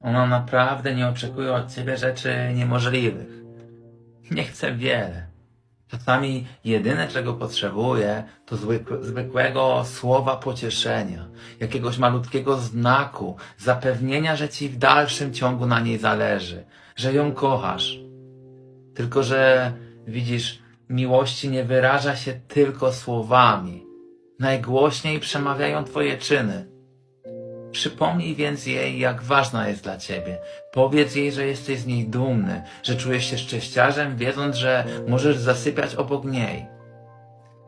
Ona naprawdę nie oczekuje od ciebie rzeczy niemożliwych. Nie chce wiele. Czasami jedyne, czego potrzebuje, to zwykłe, zwykłego słowa pocieszenia, jakiegoś malutkiego znaku, zapewnienia, że ci w dalszym ciągu na niej zależy, że ją kochasz. Tylko, że widzisz, miłości nie wyraża się tylko słowami. Najgłośniej przemawiają twoje czyny. Przypomnij więc jej, jak ważna jest dla ciebie. Powiedz jej, że jesteś z niej dumny, że czujesz się szczęściarzem, wiedząc, że możesz zasypiać obok niej.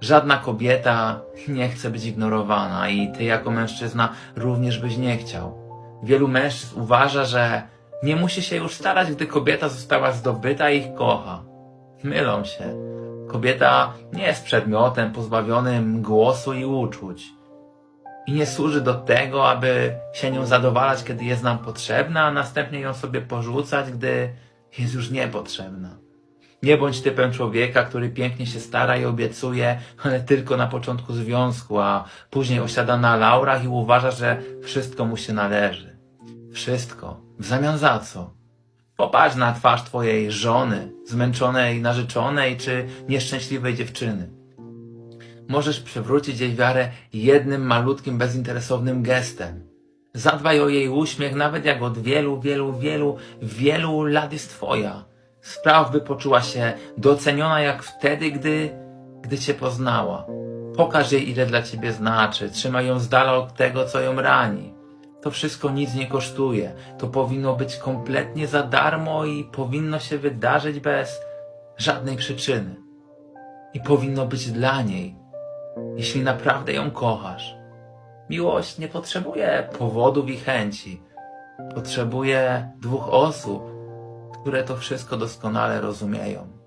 Żadna kobieta nie chce być ignorowana i ty jako mężczyzna również byś nie chciał. Wielu mężczyzn uważa, że nie musi się już starać, gdy kobieta została zdobyta i ich kocha. Mylą się. Kobieta nie jest przedmiotem pozbawionym głosu i uczuć i nie służy do tego, aby się nią zadowalać, kiedy jest nam potrzebna, a następnie ją sobie porzucać, gdy jest już niepotrzebna. Nie bądź typem człowieka, który pięknie się stara i obiecuje, ale tylko na początku związku, a później osiada na laurach i uważa, że wszystko mu się należy. Wszystko. W zamian za co? Popatrz na twarz twojej żony, zmęczonej narzeczonej czy nieszczęśliwej dziewczyny. Możesz przywrócić jej wiarę jednym malutkim, bezinteresownym gestem. Zadbaj o jej uśmiech, nawet jak od wielu, wielu, wielu, wielu lat jest twoja. Spraw, by poczuła się doceniona jak wtedy, gdy, gdy cię poznała. Pokaż jej, ile dla ciebie znaczy. Trzymaj ją z dala od tego, co ją rani. To wszystko nic nie kosztuje. To powinno być kompletnie za darmo i powinno się wydarzyć bez żadnej przyczyny. I powinno być dla niej, jeśli naprawdę ją kochasz. Miłość nie potrzebuje powodów i chęci. Potrzebuje dwóch osób, które to wszystko doskonale rozumieją.